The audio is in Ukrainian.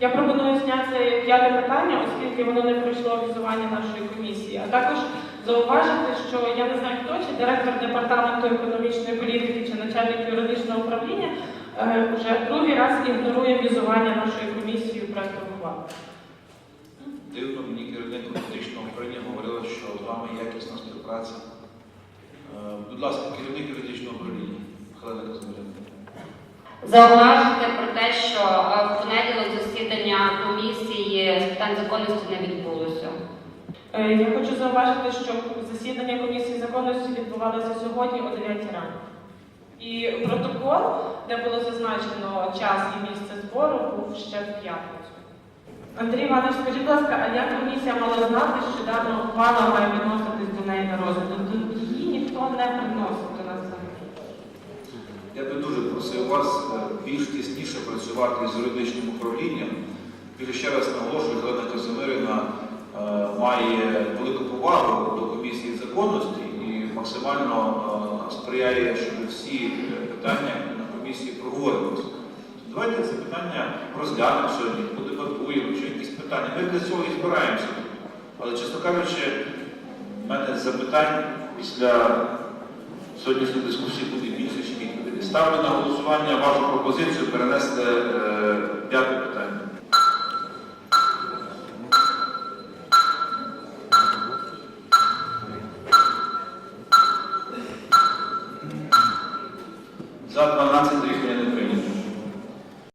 Я пропоную зняти п'яте питання, оскільки воно не пройшло візування нашої комісії. А також зауважити, що я не знаю хто, чи директор департаменту економічної політики, чи начальник юридичного управління е, вже другий раз ігнорує візування нашої комісії ухвали. Дивно, мені керівник юридичного управління говорила, що з вами якісна співпраця. Е, Будь ласка, керівник юридичного управління, Хелена Казимирівна. Зауважити про те, що е, в понеділок засідання комісії з питань законності не відбулося. Е, Я хочу зауважити, що засідання комісії законності відбувалося сьогодні о 9 ранку. І протокол, де було зазначено час і місце збору, був ще в п'ятницю. Андрій Іванович, скажіть, будь ласка, а як комісія мала знати, що дана ухвала має відноситись до неї на розгляд? Її ніхто не приносив до нас взагалі. Я би дуже просив вас е, більш тісніше працювати з юридичним управлінням. І ще раз наголошую, Хелена Казимирівна е, має велику повагу до комісії законності і максимально е, сприяє, щоб всі е, питання на комісії проговорювалися. Давайте це питання розглянемо сьогодні, подебатуємо, чи якісь питання. Ми для цього і збираємося. Але, чесно кажучи, в мене запитань після сьогоднішньої дискусії буде більше, ніж відповіді. Ставлю на голосування вашу пропозицію перенести е, п'яте За 12 рішення не прийнято.